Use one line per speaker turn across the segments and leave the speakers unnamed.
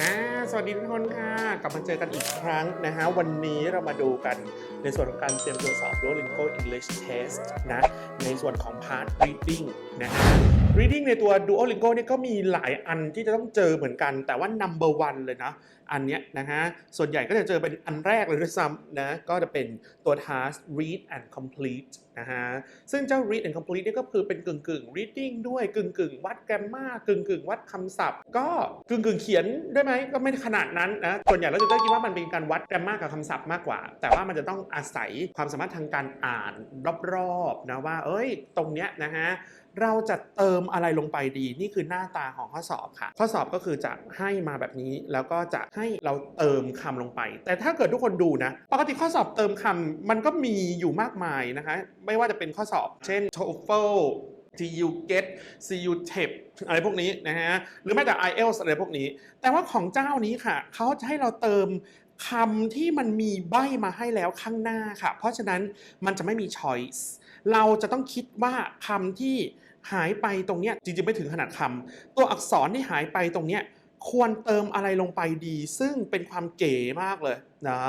อ่าสวัสดีทุกคนค่ะ กลับมาเจอกันอีกครั้งนะฮะ วันนี้เรามาดูกันในส่วนของการเตรียมตัวสอบ Duolingo English Test นะ ในส่วนของ part reading นะฮะ reading ในตัว Duolingo เนี่ยก็มีหลายอันที่จะต้องเจอเหมือนกัน แต่ว่า number one เลยนะ อันเนี้ยนะฮะ ส่วนใหญ่ก็จะเจอเป็นอันแรกเลยด้วยซ้ำนะ ก็จะเป็นตัว task read and complete นะฮะ ซึ่งเจ้า read and complete เนี่ยก็คือเป็นกึ่งกึ่งๆ reading ด้วยกึ่งกึ่งๆวัด grammar กึ่งกึ่งๆวัดคำศัพท์ ก็กึ่งกึ่งๆเขียนได้ไหมก็ไม่ขนาดนั้นนะ ส่วนใหญ่เราจะได้คิดว่ามันเป็นการวัด grammar กับคำศัพท์มากกว่า แต่ว่ามันจะต้องอาศัยความสามารถทางการอ่านรอบๆนะว่า เอ้ย ตรงเนี้ยนะฮะ เราจะเติมอะไรลงไปดี นี่คือหน้าตาของข้อสอบค่ะ ข้อสอบก็คือจะให้มาแบบนี้ แล้วก็จะให้เราเติมคำลงไป แต่ถ้าเกิดทุกคนดูนะ ปกติข้อสอบเติมคำมันก็มีอยู่มากมายนะคะ ไม่ว่าจะเป็นข้อสอบ เช่น TOEFL TU GET CU TEP อะไรพวกนี้นะฮะ หรือแม้แต่ IELTS อะไรพวกนี้ แต่ว่าของเจ้านี้ค่ะ เขาจะให้เราเติมคำที่มันมีใบมาให้แล้วข้างหน้าค่ะ เพราะฉะนั้นมันจะไม่มี choice เราจะต้องคิดว่าคำที่ หายไปตรงเนี้ยจริงๆไม่ถึงขนาดคำตัวอักษรที่หายไปตรงเนี้ยควรเติมอะไรลงไปดี ซึ่งเป็นความเก๋มากเลยนะ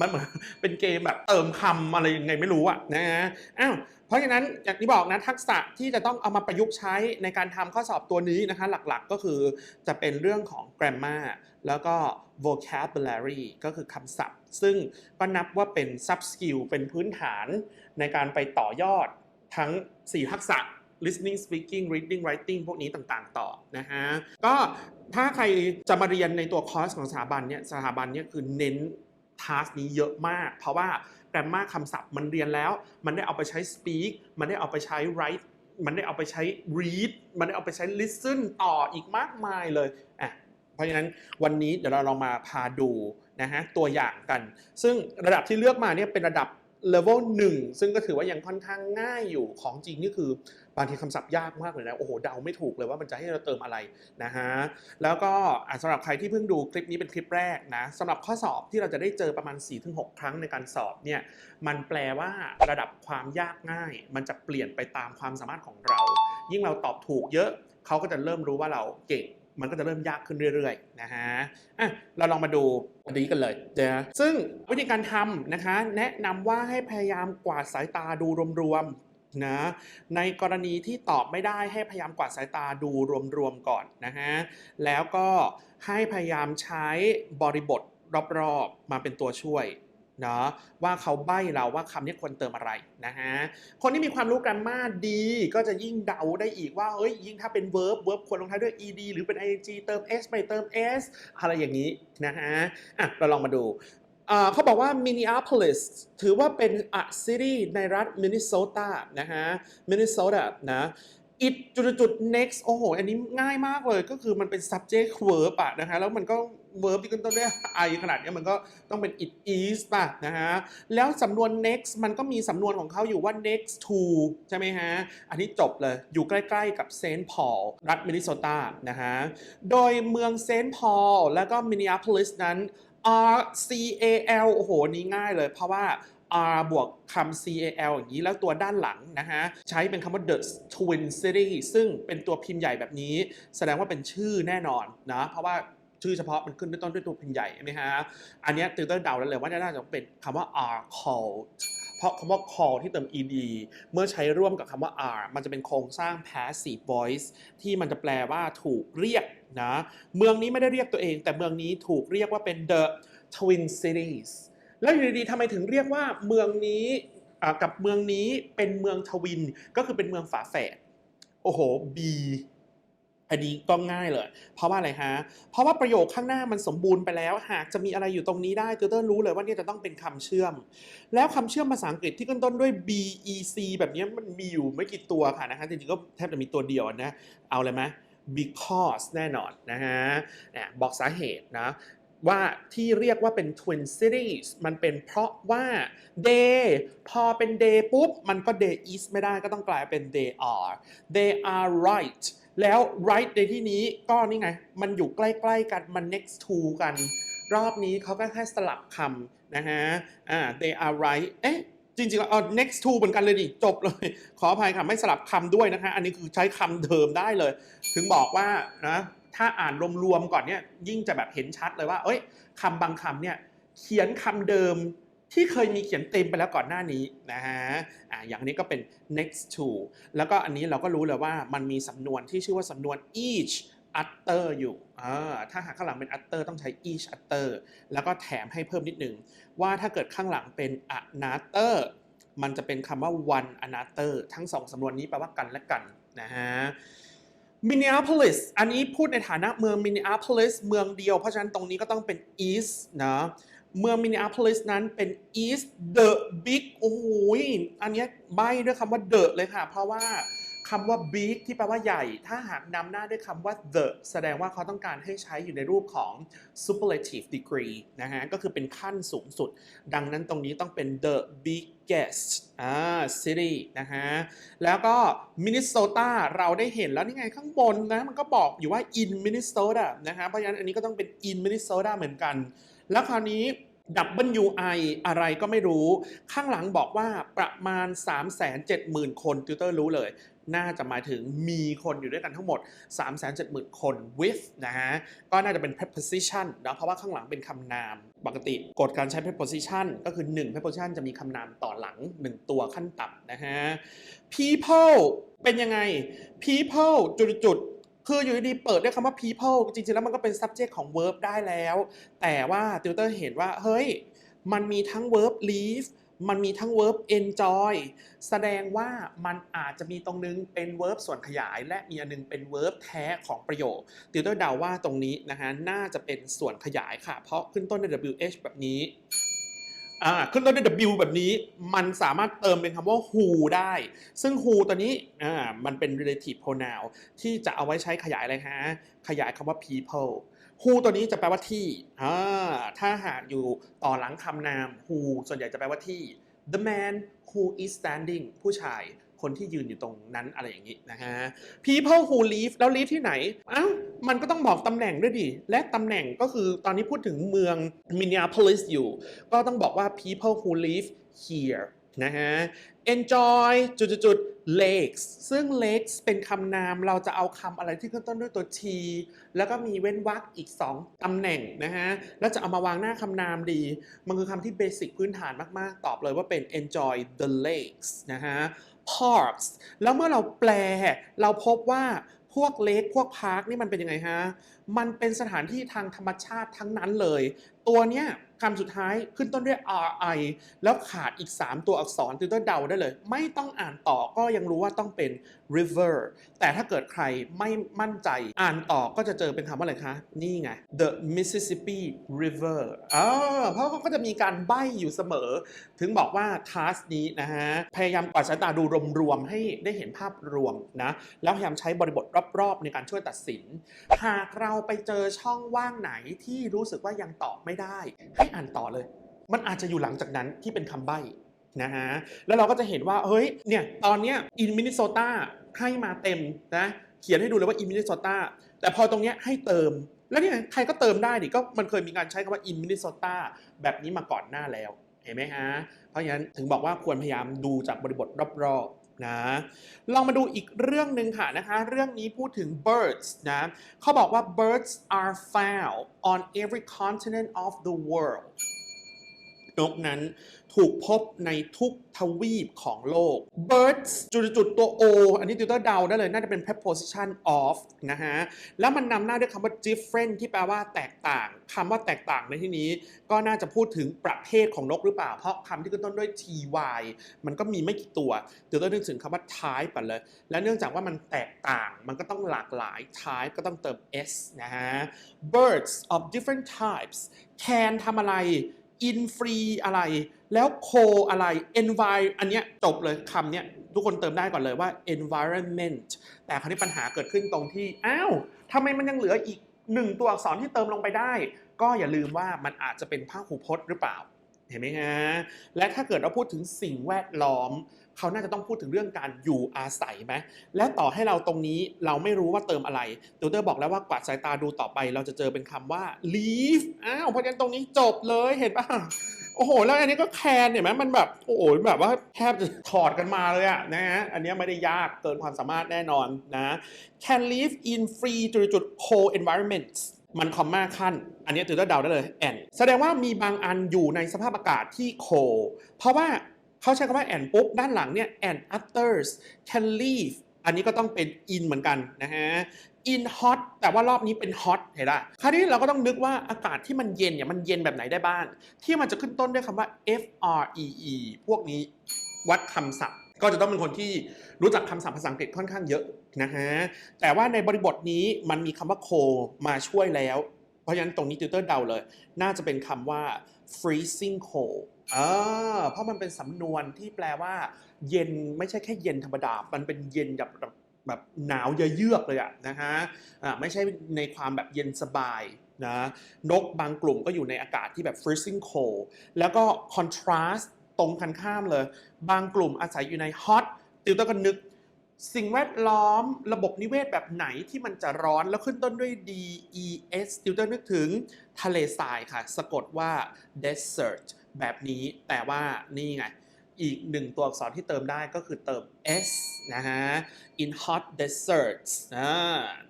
มันเหมือนเป็นเกมแบบเติมคำอะไรยังไงไม่รู้อะนะฮะอ้าวเพราะฉะนั้นอย่างที่บอกนะทักษะที่จะต้องเอามาประยุกต์ใช้ในการทำข้อสอบตัวนี้นะคะหลักๆก็คือจะเป็นเรื่องของ grammar แล้วก็ vocabulary ก็คือคำศัพท์ ซึ่งก็นับว่าเป็น sub skill เป็นพื้นฐานในการไปต่อยอดทั้ง 4 ทักษะ listening speaking reading writing พวกนี้ต่างๆ ต่อนะฮะก็ถ้าใครจะมาเรียนในตัวคอร์สของสถาบันเนี่ยสถาบันเนี่ยคือเน้นทาสนี้เยอะมาก เพราะว่าแกรมมาคำศัพท์มันเรียนแล้ว มันได้เอาไปใช้ speak มันได้เอาไปใช้ write มันได้เอาไปใช้ read มันได้เอาไปใช้ listen ต่ออีกมากมายเลยอะเพราะฉะนั้นวันนี้เดี๋ยวเราลองมาพาดูนะฮะตัวอย่างกัน ซึ่งระดับที่เลือกมาเนี่ยเป็นระดับ level 1ซึ่งก็ถือว่ายังค่อนข้างง่ายอยู่ของจริงนี่คือบางทีคำศัพท์ยากมากเลยนะ โอ้โห เดาไม่ถูกเลยว่ามันจะให้เราเติมอะไรนะฮะ แล้วก็สำหรับใครที่เพิ่งดูคลิปนี้เป็นคลิปแรกนะสำหรับข้อสอบที่เราจะได้เจอประมาณ 4-6 ครั้งในการสอบเนี่ย มันแปลว่าระดับความยากง่าย มันจะเปลี่ยนไปตามความสามารถของเรา ยิ่งเราตอบถูกเยอะ เขาก็จะเริ่มรู้ว่าเราเก่ง มันก็จะเริ่มยากขึ้นเรื่อยๆนะฮะอะเราลองมาดูอันนี้กันเลยนะซึ่งวิธีการทำนะคะ แนะนำว่าให้พยายามกวาดสายตาดูรวมๆนะในกรณีที่ตอบไม่ได้ให้พยายามกวาดสายตาดูรวมๆก่อนนะฮะแล้วก็ให้พยายามใช้บริบทรอบๆมาเป็นตัวช่วย เนาะว่าเขาใบ้เราว่าคำนี้ควรเติมอะไรนะฮะคนที่มีความรู้กันมากดีก็จะยิ่งเดาได้อีกว่าเอ้ยยิ่งถ้าเป็น verb verb ควรลงท้ายด้วย ed หรือเป็น ing เติม s ไม่เติม s อะไรอย่างนี้นะฮะอะเราลองมาดูเขาบอกว่า Minneapolis ถือว่าเป็น a city ในรัฐ Minnesota นะฮะ Minnesota นะ it จุดจุด next โอ้โห อันนี้ง่ายมากเลยก็คือมันเป็น subject verb อะนะฮะแล้วมันก็ verb ที่ขึ้นต้นด้วย i ขนาดนี้มันก็ต้องเป็น it is ป่ะนะฮะแล้วสำนวน next มันก็มีสำนวนของเขาอยู่ว่า next to ใช่ไหมฮะ อันนี้จบเลยอยู่ใกล้ๆกับเซนต์พอลรัฐมินนิโซตานะฮะโดยเมืองเซนต์พอลแล้วก็มินนิอาโพลิสนั้น R C A L โอ้โห นี่ง่ายเลยเพราะว่า R บวกคำ C A L อย่างนี้แล้วตัวด้านหลังนะฮะ ใช้เป็นคำว่า the twin city ซึ่งเป็นตัวพิมพ์ใหญ่แบบนี้ แสดงว่าเป็นชื่อแน่นอนนะ เพราะว่าชื่อเฉพาะมันขึ้นด้วยต้นด้วยตัวพิมพ์ใหญ่ใช่ไหมฮะ อันนี้ติวเตอร์เดาแล้วเลยว่าน่าจะเป็นคำว่า R called เพราะคำว่า call ที่เติม ed เมื่อใช้ร่วมกับคำว่า r มันจะเป็นโครงสร้าง passive voice ที่มันจะแปลว่าถูกเรียกนะ เมืองนี้ไม่ได้เรียกตัวเอง แต่เมืองนี้ถูกเรียกว่าเป็น the twin cities แล้วอยู่ดีๆทำไมถึงเรียกว่าเมืองนี้กับเมืองนี้เป็นเมืองทวินก็คือเป็นเมืองฝาแฝดโอ้โห B อันนี้ก็ง่ายเลย เพราะว่าอะไรฮะ เพราะว่าประโยคข้างหน้ามันสมบูรณ์ไปแล้ว หากจะมีอะไรอยู่ตรงนี้ได้ติวเตอร์รู้เลยว่านี่จะต้องเป็นคำเชื่อม แล้วคำเชื่อมภาษาอังกฤษที่ขึ้นต้นด้วย B E C แบบนี้มันมีอยู่ไม่กี่ตัวค่ะนะฮะจริงๆก็แทบจะมีตัวเดียวนะ เอาเลยไหม because แน่นอนนะฮะบอกสาเหตุนะ ว่าที่เรียกว่าเป็น twin cities มันเป็นเพราะว่า they พอเป็น they ปุ๊บ มันก็ they is ไม่ได้ก็ต้องกลายเป็น they are they are right แล้ว right ในที่นี้ก็นี่ไง มันอยู่ใกล้ ๆ กัน มัน next to กัน รอบนี้เขาก็แค่สลับคำนะฮะอ่า they are right เอ๊ะจริงๆแล้วเอา next to เหมือนกันเลยดิจบเลย ขออภัยค่ะไม่สลับคำด้วยนะคะ อันนี้คือใช้คำเดิมได้เลย ถึงบอกว่านะ ถ้าอ่านรวมๆก่อนเนี่ยยิ่งจะแบบเห็นชัดเลยว่า เอ้ยคำบางคำเนี่ยเขียนคำเดิมที่เคยมีเขียนเต็มไปแล้วก่อนหน้านี้นะฮะอ่าอย่างนี้ก็เป็น next to แล้วก็อันนี้เราก็รู้เลยว่ามันมีสำนวนที่ชื่อว่าสำนวน each utter อยู่อ่าถ้าหากข้างหลังเป็น utter ต้องใช้ each utter แล้วก็แถมให้เพิ่มนิดหนึ่งว่าถ้าเกิดข้างหลังเป็น another มันจะเป็นคำว่า one another ทั้งสองสำนวนนี้แปลว่ากันและกันนะฮะ มินิแอพอลิสอันนี้พูดในฐานะเมืองมินิแอพอลิสเมืองเดียว เพราะฉะนั้นตรงนี้ก็ต้องเป็น East นะ เมืองมินิแอพอลิสนั้นเป็น East the big โอ้โหยอันนี้ใบด้วยคำว่า the เลยค่ะ เพราะว่า คำว่า big ที่แปลว่าใหญ่ ถ้าหากนำหน้าด้วยคำว่า the แสดงว่าเขาต้องการให้ใช้อยู่ในรูปของ superlative degree นะฮะ ก็คือเป็นขั้นสูงสุด ดังนั้นตรงนี้ต้องเป็น the biggest city นะฮะ แล้วก็มินนิโซตาเราได้เห็นแล้วนี่ไงข้างบนนะ มันก็บอกอยู่ว่า in Minnesota นะฮะ เพราะฉะนั้นอันนี้ก็ต้องเป็น in Minnesota เหมือนกัน แล้วคราวนี้ WI อะไรก็ไม่รู้ ข้างหลังบอกว่าประมาณ 370,000 คน ติวเตอร์รู้เลย น่าจะหมายถึงมีคนอยู่ด้วยกันทั้งหมด 370,000 คน with นะฮะ ก็น่าจะเป็น preposition นะเพราะว่าข้างหลังเป็นคำนาม ปกติกฎการใช้ preposition ก็คือ 1 preposition จะมีคำนามต่อหลัง 1 ตัวขั้นต่ำนะฮะ people เป็นยังไง people จุดๆคืออยู่ดีๆเปิดด้วยคำว่า people จริงๆ แล้วมันก็เป็น subject ของ verb ได้แล้ว แต่ว่าติวเตอร์เห็นว่า เฮ้ย มันมีทั้ง verb leave มันมีทั้ง verb enjoy แสดงว่ามันอาจจะมีตรงนึงเป็น verb ส่วนขยาย และมีอันนึงเป็น verb แท้ของประโยคติวเตอร์เดาว่าตรงนี้นะฮะน่าจะเป็นส่วนขยายค่ะ เพราะขึ้นต้นด้วย wh แบบนี้ขึ้นต้นด้วย w แบบนี้มันสามารถเติมเป็นคำว่า who ได้ ซึ่ง who ตัวนี้อ่ามันเป็น relative pronoun ที่จะเอาไว้ใช้ขยายอะไรฮะ ขยายคำว่า people who ตัวนี้จะแปลว่าที่อ่าถ้าหากอยู่ต่อหลังคำนาม who ส่วนใหญ่จะแปลว่าที่ the man who is standing ผู้ชายคนที่ยืนอยู่ตรงนั้นอะไรอย่างนี้นะฮะ people who live แล้ว live ที่ไหนอ้าวมันก็ต้องบอกตำแหน่งด้วยดิ และตำแหน่งก็คือตอนนี้พูดถึงเมือง Minneapolis อยู่ ก็ต้องบอกว่า people who live here นะฮะ enjoy จุดๆๆ lakes ซึ่ง lakes เป็นคำนามเราจะเอาคำอะไรที่ขึ้นต้นด้วยตัว t แล้วก็มีเว้นวรรคอีก 2ตำแหน่งนะฮะ แล้วจะเอามาวางหน้าคำนามดี มันคือคำที่เบสิกพื้นฐานมากๆ ตอบเลยว่าเป็น enjoy the lakes นะฮะ parks แล้วเมื่อเราแปล เราพบว่าพวกเลคพวกพาร์คนี่มันเป็นยังไงฮะ มันเป็นสถานที่ทางธรรมชาติทั้งนั้นเลย ตัวเนี้ย คำสุดท้ายขึ้นต้นด้วย ri แล้วขาดอีก 3 ตัวอักษรติวเตอร์เดาได้เลย ไม่ต้องอ่านต่อก็ยังรู้ว่าต้องเป็น river แต่ถ้าเกิดใครไม่มั่นใจอ่านต่อก็จะเจอเป็นคำว่าอะไรคะ นี่ไง the Mississippi River อ่าเพราะเขาก็จะมีการใบ้อยู่เสมอ ถึงบอกว่าทัสนี้นะฮะ พยายามกวาดสายตาดูรวมๆให้ได้เห็นภาพรวมนะ แล้วพยายามใช้บริบทรอบๆ ในการช่วยตัดสิน หากเราไปเจอช่องว่างไหนที่รู้สึกว่ายังตอบไม่ได้ ให้อ่านต่อเลย มันอาจจะอยู่หลังจากนั้นที่เป็นคำใบ้นะฮะ แล้วเราก็จะเห็นว่า เฮ้ย เนี่ย ตอนเนี้ยอินมินิโซตาให้มาเต็มนะ เขียนให้ดูเลยว่าอินมินิโซตาแต่พอตรงเนี้ยให้เติม แล้วเนี่ยใครก็เติมได้ดิก็มันเคยมีการใช้คำว่าอินมินิโซตาแบบนี้มาก่อนหน้าแล้ว เห็นไหมฮะ เพราะฉะนั้นถึงบอกว่าควรพยายามดูจากบริบทรอบๆ นะลองมาดูอีกเรื่องหนึ่งค่ะนะคะ เรื่องนี้พูดถึง birds นะเขาบอกว่า birds are found on every continent of the world นกนั้นถูกพบในทุกทวีปของโลก birds จุดๆตัว o อันนี้ติวเตอร์เดาได้เลย น่าจะเป็น preposition of นะฮะ แล้วมันนำหน้าด้วยคำว่า different ที่แปลว่าแตกต่าง คำว่าแตกต่างในที่นี้ ก็น่าจะพูดถึงประเภทของนกหรือเปล่า เพราะคำที่ขึ้นต้นด้วย ty มันก็มีไม่กี่ตัวติวเตอร์นึกถึงคำว่า type ก่อนเลย และเนื่องจากว่ามันแตกต่าง มันก็ต้องหลากหลาย type ก็ต้องเติม s นะฮะ birds of different types can ทำอะไร อินฟรีอะไร แล้วโคอะไร envi อันเนี้ยจบเลยคำเนี้ยทุกคนเติมได้ก่อนเลยว่า environment แต่คราวนี้ปัญหาเกิดขึ้นตรงที่ อ้าวทำไมมันยังเหลืออีกหนึ่งตัวอักษรที่เติมลงไปได้ ก็อย่าลืมว่ามันอาจจะเป็นพหูพจน์หรือเปล่า เห็นไหมฮะ และถ้าเกิดเราพูดถึงสิ่งแวดล้อม เขาน่าจะต้องพูดถึงเรื่องการอยู่อาศัยไหมและต่อให้เราตรงนี้เราไม่รู้ว่าเติมอะไรติวเตอร์บอกแล้วว่ากวาดสายตาดูต่อไป เราจะเจอเป็นคำว่า leave อ้าวเพราะฉะนั้นตรงนี้จบเลยเห็นปะโอ้โห แล้วอันนี้ก็แคนเห็นไหมมันแบบโอ้โหแบบว่าแทบจะถอดกันมาเลยอะนะฮะอันนี้ไม่ได้ยากเกินความสามารถแน่นอนนะ can live in free จุดจุด cold environments มันคอมมาขั้น อันนี้จุดเดาได้เลย and แสดงว่ามีบางอันอยู่ในสภาพอากาศที่ cold เพราะว่า เขาใช้คำว่า and ปุ๊บด้านหลังเนี่ย and others can live อันนี้ก็ต้องเป็น in เหมือนกันนะฮะ in hot แต่ว่ารอบนี้เป็น hot เห็นไหมคราวนี้เราก็ต้องนึกว่าอากาศที่มันเย็นเนี่ยมันเย็นแบบไหนได้บ้าง ที่มันจะขึ้นต้นด้วยคำว่า F R E E พวกนี้วัดคำศัพท์ ก็จะต้องเป็นคนที่รู้จักคำศัพท์ภาษาอังกฤษค่อนข้างเยอะนะฮะ แต่ว่าในบริบทนี้มันมีคำว่า cold มาช่วยแล้ว เพราะฉะนั้นตรงนี้ติวเตอร์เดาเลย น่าจะเป็นคำว่า freezing cold อ่าเพราะมันเป็นสำนวนที่แปลว่า เย็นไม่ใช่แค่เย็นธรรมดา มันเป็นเย็นแบบแบบแบบหนาวเยือกเลยอะนะฮะอ่าไม่ใช่ในความแบบเย็นสบายนะนกบางกลุ่มก็อยู่ในอากาศที่แบบ freezing cold แล้วก็ contrast ตรงกันข้ามเลย บางกลุ่มอาศัยอยู่ใน hot ติวเตอร์ก็นึก สิ่งแวดล้อมระบบนิเวศแบบไหนที่มันจะร้อนแล้วขึ้นต้นด้วย D E S ติวเตอร์นึกถึงทะเลทรายค่ะ สะกดว่า desert แบบนี้แต่ว่านี่ไง อีกหนึ่งตัวอักษรที่เติมได้ก็คือเติม s นะฮะ in hot deserts อ่า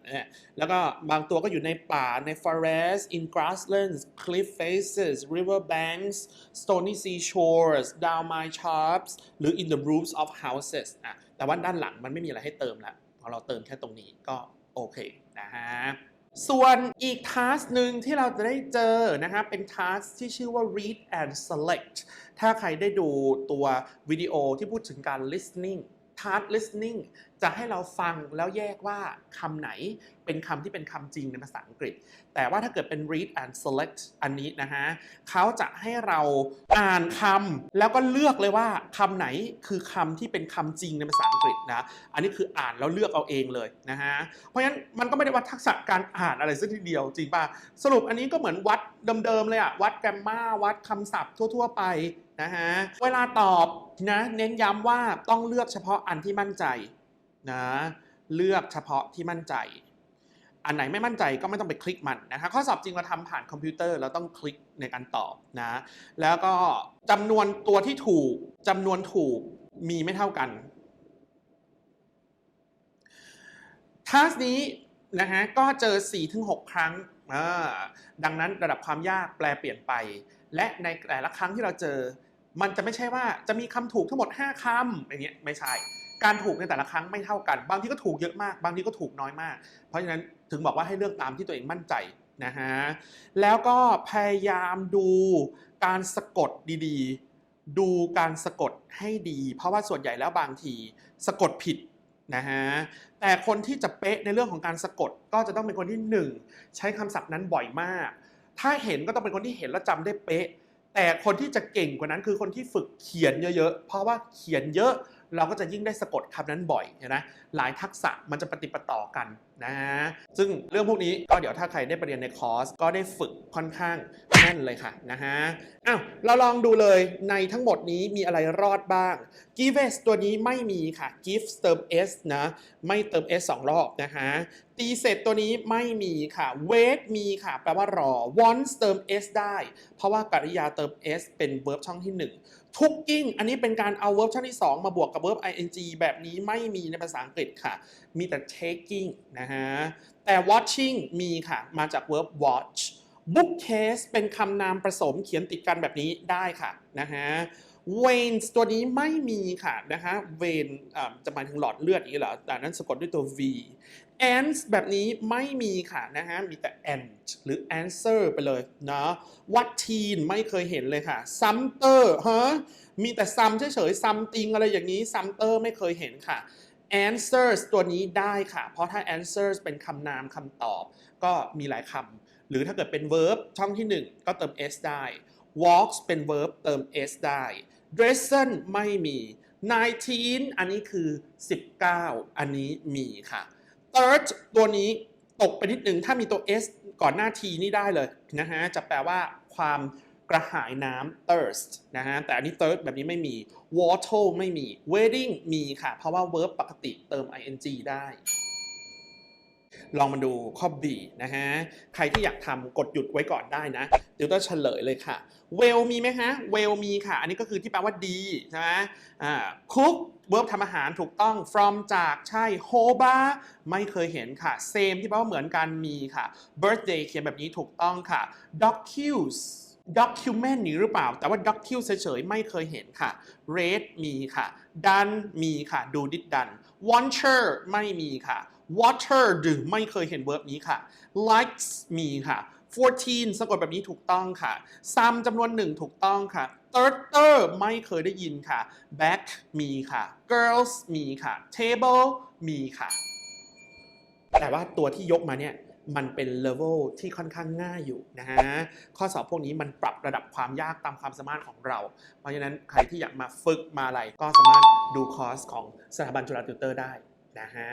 เนี่แล้วก็บางตัวก็อยู่ในป่าใน forest in grasslands cliff faces river banks stony seashores down mine sharps หรือ in the roofs of houses อะแต่ว่าด้านหลังมันไม่มีอะไรให้เติมล้วพอเราเติมแค่ตรงนี้ก็โอเคนะฮะ ส่วนอีกทัสหนึ่งที่เราจะได้เจอนะครับเป็นทัสที่ชื่อว่า read and select ถ้าใครได้ดูตัววิดีโอที่พูดถึงการ listening task listening จะให้เราฟังแล้วแยกว่าคำไหนเป็นคำที่เป็นคำจริงในภาษาอังกฤษ แต่ว่าถ้าเกิดเป็น read and select อันนี้นะฮะเขาจะให้เราอ่านคำแล้วก็เลือกเลยว่าคำไหนคือคำที่เป็นคำจริงในภาษาอังกฤษนะ อันนี้คืออ่านแล้วเลือกเอาเองเลยนะฮะ เพราะฉะนั้นมันก็ไม่ได้วัดทักษะการอ่านอะไรสักทีเดียวจริงป่ะ สรุปอันนี้ก็เหมือนวัดเดิมๆเลยอะวัดแกรมมาวัดคำศัพท์ทั่ว ๆ ไป นะฮะ เวลาตอบนะเน้นย้ำว่าต้องเลือกเฉพาะอันที่มั่นใจนะเลือกเฉพาะที่มั่นใจ อันไหนไม่มั่นใจก็ไม่ต้องไปคลิกมันนะคะข้อสอบจริงเราทำผ่านคอมพิวเตอร์เราต้องคลิกในการตอบนะแล้วก็จำนวนตัวที่ถูกจำนวนถูกมีไม่เท่ากันทัสนี้นะฮะก็เจอ 4-6 ครั้ง ดังนั้นระดับความยากแปลเปลี่ยนไป และในแต่ละครั้งที่เราเจอ มันจะไม่ใช่ว่าจะมีคำถูกทั้งหมด 5คำอย่างเงี้ยไม่ใช่ การถูกในแต่ละครั้งไม่เท่ากัน บางทีก็ถูกเยอะมาก บางทีก็ถูกน้อยมาก เพราะฉะนั้นถึงบอกว่าให้เลือกตามที่ตัวเองมั่นใจนะฮะ แล้วก็พยายามดูการสะกดดีๆ ดูการสะกดให้ดี เพราะว่าส่วนใหญ่แล้วบางทีสะกดผิดนะฮะ แต่คนที่จะเป๊ะในเรื่องของการสะกดก็จะต้องเป็นคนที่หนึ่งใช้คำศัพท์นั้นบ่อยมาก ถ้าเห็นก็ต้องเป็นคนที่เห็นแล้วจำได้เป๊ะ แต่คนที่จะเก่งกว่านั้นคือคนที่ฝึกเขียนเยอะๆ เพราะว่าเขียนเยอะ เราก็จะยิ่งได้สะกดคำนั้นบ่อยนไหลายทักษะมันจะปฏิปต่อกันนะซึ่งเรื่องพวกนี้ก็เดี๋ยวถ้าใครได้ไปเรียนในคอร์สก็ได้ฝึกค่อนข้างแน่นเลยค่ะนะฮะอ้าวเราลองดูเลยในทั้งหมดนี้มีอะไรรอดบ้าง gives ตัวนี้ไม่มีค่ะ give เติม s นะไม่เติม s สองรอบนะคะตีเสร็จตัวนี้ไม่มีค่ะ wait มีค่ะ แปลว่ารอ wants เติม s ได้ เพราะว่ากริยาเติม s เป็น verb ช่องที่ 1 cooking อันนี้เป็นการเอา verb ช่องที่ 2 มาบวกกับ verb ing แบบนี้ไม่มีในภาษาอังกฤษค่ะ มีแต่ taking นะฮะ แต่ watching มีค่ะ มาจาก verb watch bookcase เป็นคำนามผสมเขียนติดกันแบบนี้ได้ค่ะนะฮะ veins ตัวนี้ไม่มีค่ะนะฮะ vein อ่าจะหมายถึงหลอดเลือดอย่างนี้เหรอแต่นั้นสะกดด้วยตัว v ants แบบนี้ไม่มีค่ะนะฮะ มีแต่ ant หรือ answer ไปเลยนะ what teen ไม่เคยเห็นเลยค่ะ sumter ฮะ มีแต่ sum เฉยๆ something อะไรอย่างนี้ sumter ไม่เคยเห็นค่ะ answers ตัวนี้ได้ค่ะ เพราะถ้า answers เป็นคำนามคำตอบ ก็มีหลายคำ หรือถ้าเกิดเป็น verb ช่องที่ 1 ก็เติม s ได้ walks เป็น verb เติม s ได้ dressen ไม่มี19อันนี้คือ 19 อันนี้มีค่ะ third ตัวนี้ตกไปนิดหนึ่งถ้ามีตัว s ก่อนหน้า t นี่ได้เลยนะฮะจะแปลว่าความกระหายน้ำ thirst นะฮะแต่อันนี้ third แบบนี้ไม่มี water ไม่มี wedding มีค่ะ เพราะว่า verb ปกติเติม ing ได้ ลองมาดูข้อ B นะฮะ ใครที่อยากทำกดหยุดไว้ก่อนได้นะ เดี๋ยวจะเฉลยเลยค่ะ well มีไหมฮะ well มีค่ะ อันนี้ก็คือที่แปลว่าดีใช่ไหมอ่า cook verb ทำอาหารถูกต้อง from จากใช่ hoba ไม่เคยเห็นค่ะ same ที่แปลว่าเหมือนกันมีค่ะ birthday เขียนแบบนี้ถูกต้องค่ะ docus document นี้หรือเปล่า แต่ว่า docus เฉยๆ ไม่เคยเห็นค่ะ read มีค่ะ done มีค่ะ do did done watcher ไม่มีค่ะ water ดื่มไม่เคยเห็น verb นี้ค่ะ likes มีค่ะ 14 สะกดแบบนี้ถูกต้องค่ะ some จำนวนหนึ่งถูกต้องค่ะ third ไม่เคยได้ยินค่ะ back มีค่ะ girls มีค่ะ table มีค่ะ แต่ว่าตัวที่ยกมาเนี่ยมันเป็นเลเวลที่ค่อนข้างง่ายอยู่นะฮะ ข้อสอบพวกนี้มันปรับระดับความยากตามความสามารถของเรา เพราะฉะนั้นใครที่อยากมาฝึกมาอะไรก็สามารถดูคอร์สของสถาบันจุฬาติวเตอร์ได้นะฮะ